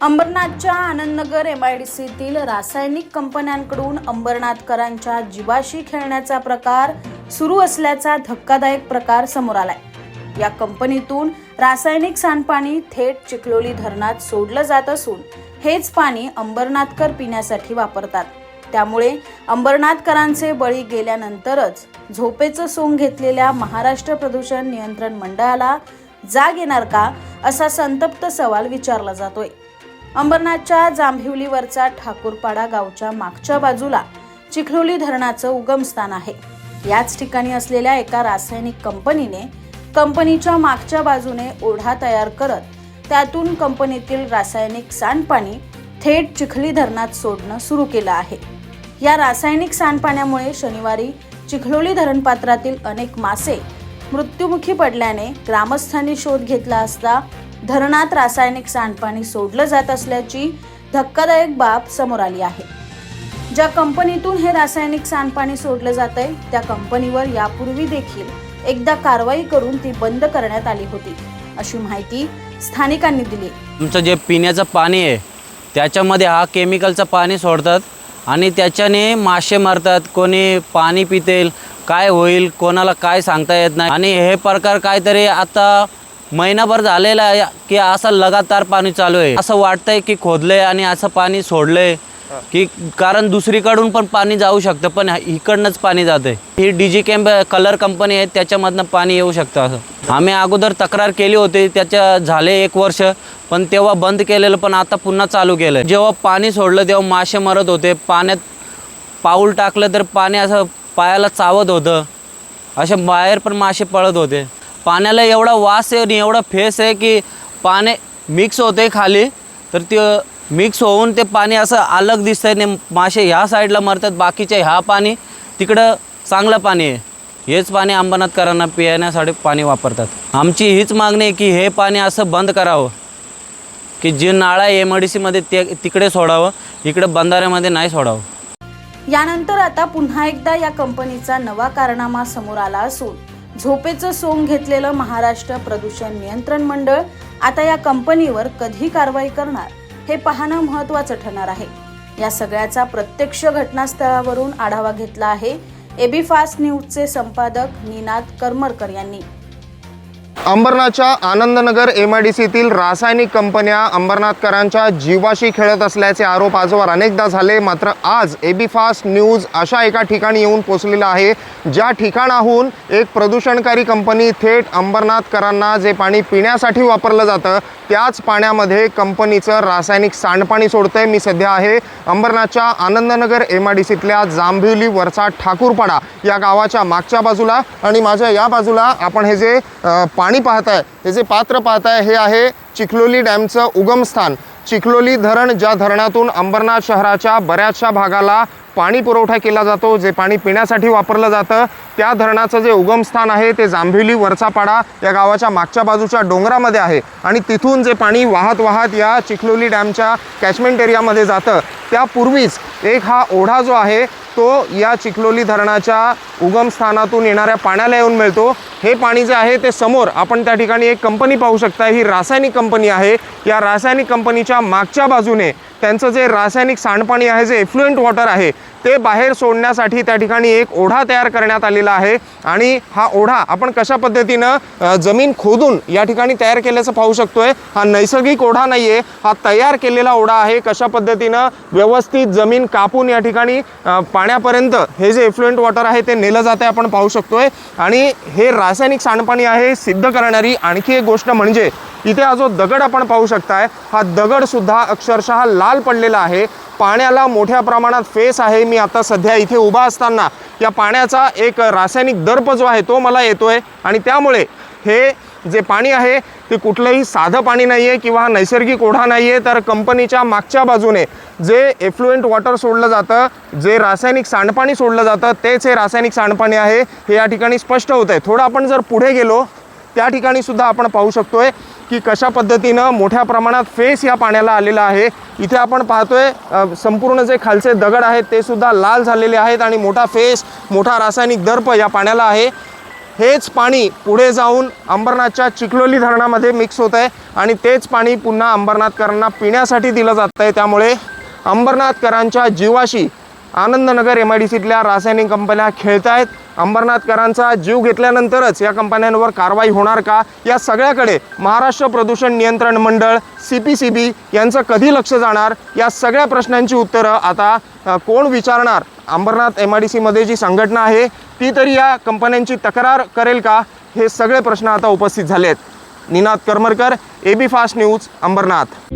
अंबरनाथच्या Anandnagar M I D सीतील रासायनिक कंपन्यांकडून अंबरनाथकरांच्या जीवाशी खेळण्याचा प्रकार सुरू असल्याचा धक्कादायक प्रकार समोर आलाय. या कंपनीतून रासायनिक सांडपाणी थेट चिखलोली धरणात सोडलं जात असून हेच पाणी अंबरनाथकर पिण्यासाठी वापरतात. त्यामुळे अंबरनाथकरांचे बळी गेल्यानंतरच झोपेचं सोंग घेतलेल्या महाराष्ट्र प्रदूषण नियंत्रण मंडळाला जाग येणार का असा संतप्त सवाल विचारला जातोय. अंबरनाथच्या जांभिवलीवरचा ठाकूरपाडा गावच्या मागच्या बाजूला चिखलोली धरणाचं उगमस्थान आहे. याच ठिकाणी असलेल्या एका रासायनिक कंपनीने कंपनीच्या मागच्या बाजूने ओढा तयार करत त्यातून कंपनीतील रासायनिक सांडपाणी थेट चिखली धरणात सोडणं सुरू केलं आहे. या रासायनिक सांडपाण्यामुळे शनिवारी चिखलोली धरणपात्रातील अनेक मासे मृत्युमुखी पडल्याने ग्रामस्थांनी शोध घेतला असता धरणात रासायनिक सांडपाणी सोडलं जात असल्याची धक्कादायक बाब समोर आली आहे. ज्या कंपनीतून हे रासायनिक सांडपाणी सोडलं जात आहे त्या कंपनीवर यापूर्वी देखील एकदा कारवाई करून ती बंद करण्यात आली होती. अशी माहिती स्थानिकांनी दिली. आमचं जे पिण्याचं पाणी आहे त्याच्यामध्ये हा केमिकलचं पाणी सोडतात आणि त्याच्याने मासे मारतात कोणी पाणी पितेल काय होईल कोणाला काय सांगता येत नाही. आणि हे प्रकार काहीतरी आता महिनाभर झालेला आहे की असं लगातार पाणी चालू आहे. असं वाटतंय की खोदलंय आणि असं पाणी सोडलंय की कारण दुसरीकडून पण पाणी जाऊ शकतं पण इकडनंच पाणी जाते ही डीजी कॅम्प कलर कंपनी आहे त्याच्यामधनं पाणी येऊ शकतं असं. आम्ही अगोदर तक्रार केली होती त्याच्या झाले एक वर्ष पण तेव्हा बंद केलेलं पण आता पुन्हा चालू केलं जेव्हा पाणी सोडलं तेव्हा मासे मरत होते. पाण्यात पाऊल टाकलं तर पाणी असं पायाला चावत होतं. असे बाहेर पण मासे पळत होते. पाण्याला एवढा वास आहे आणि एवढा फेस आहे की पाणी मिक्स होते खाली. तर ते मिक्स होऊन ते पाणी असं अलग दिसतंय ने मासे ह्या साईडला मरतात. बाकीचे ह्या पाणी तिकडं चांगलं पाणी आहे. हेच पाणी अंबरनाथकरांना पिण्यासाठी पाणी वापरतात. आमची हीच मागणी आहे की हे पाणी असं बंद करावं. की जे नाळा एम आय डी सीमध्ये ते तिकडे सोडावं इकडे बंधाऱ्यामध्ये नाही सोडावं. यानंतर आता पुन्हा एकदा या कंपनीचा नवा कारनामा समोर आला असून झोपेचं सोंग घेतलेलं महाराष्ट्र प्रदूषण नियंत्रण मंडळ आता या कंपनीवर कधी कारवाई करणार हे पाहणं महत्त्वाचं ठरणार आहे. या सगळ्याचा प्रत्यक्ष घटनास्थळावरून आढावा घेतला आहे. एबी फास्ट न्यूजचे संपादक निनाद करमरकर यांनी. अंबरनाथच्या आनंदनगर एम आय डी सीतील रासायनिक कंपन्या अंबरनाथकरांच्या जीवाशी खेळत असल्याचे आरोप आजवर अनेकदा झाले. मात्र आज ए बी फास्ट न्यूज अशा एका ठिकाणी येऊन पोचलेला आहे ज्या ठिकाणाहून एक प्रदूषणकारी कंपनी थेट अंबरनाथकरांना जे पाणी पिण्यासाठी वापरलं जातं त्याच पाण्यामध्ये कंपनीचं रासायनिक सांडपाणी सोडतंय. मी सध्या आहे अंबरनाथच्या आनंदनगर एम आय डी सीतल्या जांभिवली वरचा ठाकूरपाडा या गावाच्या मागच्या बाजूला. आणि माझ्या या बाजूला आपण हे जे पाणी पाहताय हे जे पात्र पाहताय हे आहे चिखलोली डॅमचं उगमस्थान. चिखलोली धरण ज्या धरणातून अंबरनाथ शहराच्या बऱ्याचशा भागाला पाणी पुरवठा केला जातो जे पाणी पिण्यासाठी वापरलं जातं त्या धरणाचं जे उगमस्थान आहे ते जांभिवली वरचापाडा या गावाच्या मागच्या बाजूच्या डोंगरामध्ये आहे. आणि तिथून जे पाणी वाहत वाहत या चिखलोली डॅमच्या कॅचमेंट एरियामध्ये जातं त्यापूर्वीच एक हा ओढा जो आहे तो या चिखलोली धरणाच्या उगमस्थानातून येणाऱ्या पाण्याला येऊन मिळतो. हे पाणी जे आहे ते समोर आपण त्या ठिकाणी एक कंपनी पाहू शकता. ही रासायनिक कंपनी आहे. या रासायनिक कंपनीच्या मागच्या बाजूने त्यांचं जे रासायनिक सांडपाणी आहे जे एफ्लुएंट वॉटर आहे ते बाहेर सोडण्यासाठी त्या ठिकाणी एक ओढा तयार करण्यात आलेला आहे. आणि हा ओढा आपण कशा पद्धतीनं जमीन खोदून या ठिकाणी तयार केल्याचं पाहू शकतोय. हा नैसर्गिक ओढा नाही आहे हा तयार केलेला ओढा आहे. कशा पद्धतीनं व्यवस्थित जमीन कापून या ठिकाणी पाण्यापर्यंत हे जे एफ्लुएंट वॉटर आहे ते नेलं जाते आपण पाहू शकतोय. आणि हे रासायनिक सांडपाणी आहे सिद्ध करणारी आणखी एक गोष्ट म्हणजे इथे हा जो दगड आपण पाहू शकताय हा दगड सुद्धा अक्षरशः लाल पडलेला आहे. पाण्याला मोठ्या प्रमाणात फेस आहे. मी आता सध्या इथे उभा असताना या पाण्याचा एक रासायनिक दर्प जो आहे तो मला येतोय आणि त्यामुळे हे जे पाणी आहे ते कुठलंही साधं पाणी नाही आहे किंवा नैसर्गिक ओढा नाही आहे तर कंपनीच्या मागच्या बाजूने जे एफ्लुएंट वॉटर सोडलं जातं जे रासायनिक सांडपाणी सोडलं जातं तेच हे रासायनिक सांडपाणी आहे. हे या ठिकाणी स्पष्ट होत आहे थोडं आपण जर पुढे गेलो त्या ठिकाणी सुद्धा आपण पाहू शकतोय. की कशा पद्धतीनं मोठ्या प्रमाणात फेस या पाण्याला आलेला आहे. इथे आपण पाहतोय संपूर्ण जे खालचे दगड आहेत ते सुद्धा लाल झालेले आहेत आणि मोठा फेस मोठा रासायनिक दर्प या पाण्याला आहे. हेच पाणी पुढे जाऊन अंबरनाथच्या चिखलोली धरणामध्ये मिक्स होत आहे आणि तेच पाणी पुन्हा अंबरनाथकरांना पिण्यासाठी दिलं जात आहे. त्यामुळे अंबरनाथकरांच्या जीवाशी आनंदनगर एम आय डी सीतल्या रासायनिक कंपन्या खेळत आहेत अंबरनाथकरांचा जीव घेतल्यानंतरच या कंपन्यांवर कारवाई होणार का? या सगळ्याकडे महाराष्ट्र प्रदूषण नियंत्रण मंडळ सी पी सी बी यांचं कधी लक्ष जाणार? या सगळ्या प्रश्नांची उत्तरं आता कोण विचारणार? अंबरनाथ एम आय डी सीमध्ये जी संघटना आहे ती तरी या कंपन्यांची तक्रार करेल का? हे सगळे प्रश्न आता उपस्थित झाले आहेत Ninad Karmarkar A B fast news Ambarnath.